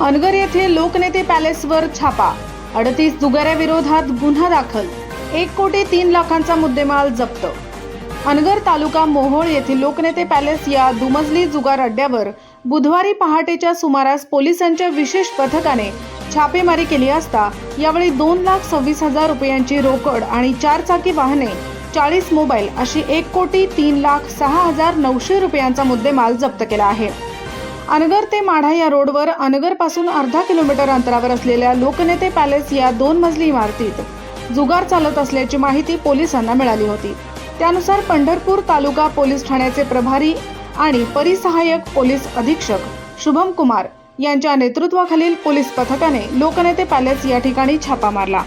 अनगर येथे लोकनेते पॅलेसवर छापा. अडतीस जुगाऱ्याविरोधात गुन्हा दाखल. एक कोटी तीन लाखांचा मुद्देमाल जप्त. अनगर तालुका मोहोळ येथील लोकनेते पॅलेस या दुमजली जुगार अड्ड्यावर बुधवारी पहाटेच्या सुमारास पोलिसांच्या विशेष पथकाने छापेमारी केली असता यावेळी दोन लाख सव्वीस हजार रुपयांची रोकड आणि चारचाकी वाहने चाळीस मोबाईल अशी एक कोटी तीन लाख सहा हजार नऊशे रुपयांचा मुद्देमाल जप्त केला आहे. अनगर ते माढा या रोडवर अनगरपासून अर्धा किलोमीटर अंतरावर असलेल्या लोकनेते पॅलेस या दोन मजली इमारतीत जुगार चालत असल्याची माहिती पोलिसांना मिळाली होती. त्यानुसार पंढरपूर तालुका पोलीस ठाण्याचे प्रभारी आणि परिसहाय्यक पोलीस अधीक्षक शुभम कुमार यांच्या नेतृत्वाखालील पोलीस पथकाने लोकनेते पॅलेस या ठिकाणी छापा मारला.